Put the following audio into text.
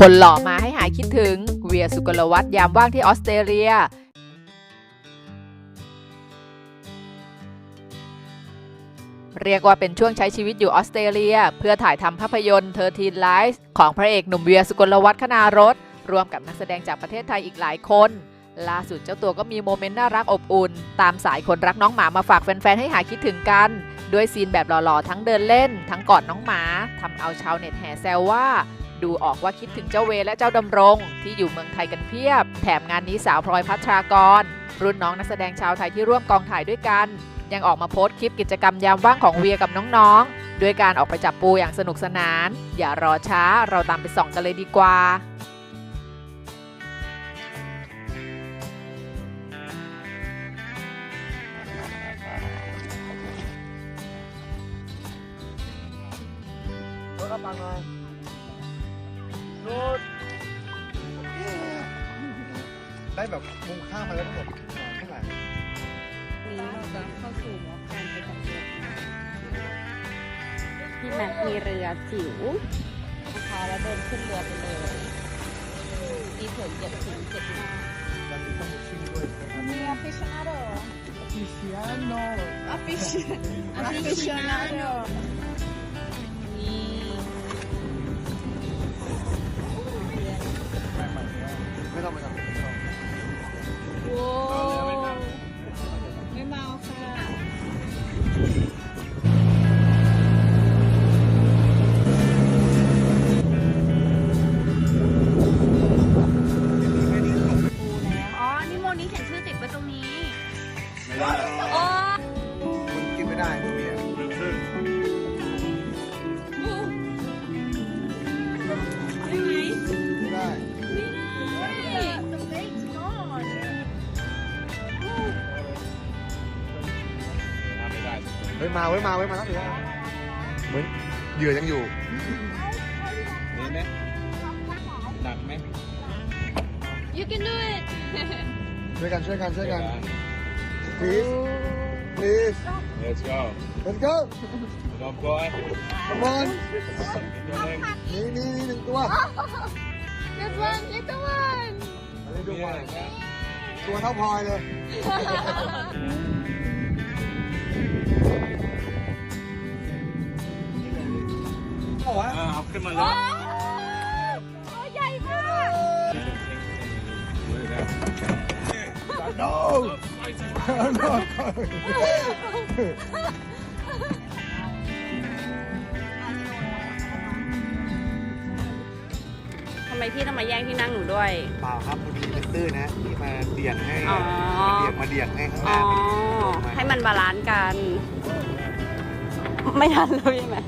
คนหล่อมาให้หายคิดถึง เวียสุกลวัฒน์ยามว่างที่ออสเตรเลียเรียกว่าเป็นช่วงใช้ชีวิตอยู่ออสเตรเลีย เพื่อถ่ายทำภาพยนตร์เธอทีนไลฟ์ของพระเอกหนุ่มเวียสุกลวัฒน์คณารถรวมกับนักแสดงจากประเทศไทยอีกหลายคน ล่าสุดเจ้าตัวก็มีโมเมนต์น่ารักอบอุ่น ตามสายคนรักน้องหมามาฝากแฟน ๆ ให้หายคิดถึงกัน ด้วยซีนแบบหล่อ ๆ ทั้งเดินเล่น ทั้งกอดน้องหมาทำเอาชาวเน็ตแห่แซวว่า ดูออกว่าคิดถึงเจ้าเวและเจ้าดำรง ที่อยู่เมืองไทยกันเพียบ แถมงานนี้สาวพลอยพัทรากร รุ่นน้องนักแสดงชาวไทยที่ร่วมกองถ่ายด้วยกัน ยังออกมาโพสต์คลิปกิจกรรมยามว่างของเวียกับน้องๆด้วยการออกไปจับปูอย่างสนุกสนาน อย่ารอช้าเราตามไปส่องกันเลยดีกว่ารถกระปังเลย แบบมุมข้ามมาแล้วทั้งหมดเท่าไหร่นี้เราจะเข้าสู่วอล์กการไปกับเรือพี่แม็กมีเรือจิ๋วนะคะแล้วเดินขึ้นเรือไปเลยมีเผื่อเหยียบถึงเจ็ดหน้าวันนี้ต้องมีชิ่งด้วยนะครับมีอ aficionado Cristiano aficionado นี่ Yeah. เฮ้ยมาเว้ยมาเว้ยมาแล้วเหลือเหมือนเหยื่อยังอยู่นี่ไหมหนักไหม You can do it ช่วยกันช่วยกันช่วยกัน please please Let's go let's go Don't boy come on Your name นี่นี่นี่หนึ่งตัว This one little one อันนี้ดู Mia ว่า Mia ตัวเท่าพลอยเลย ขึ้นมาเลยตัวใหญ่มาก no no ทำไมพี่ต้องมาแย่งที่นั่งหนูด้วย เปล่าครับพอดีเป็นตื้อนะที่มาเดี่ยงให้อ๋อ มาเดี่ยงมาเดี่ยงให้ข้างหอ๋อน้ามันลงาให้มันบาลานซ์กัน ไม่ทันเลยใช่ไหม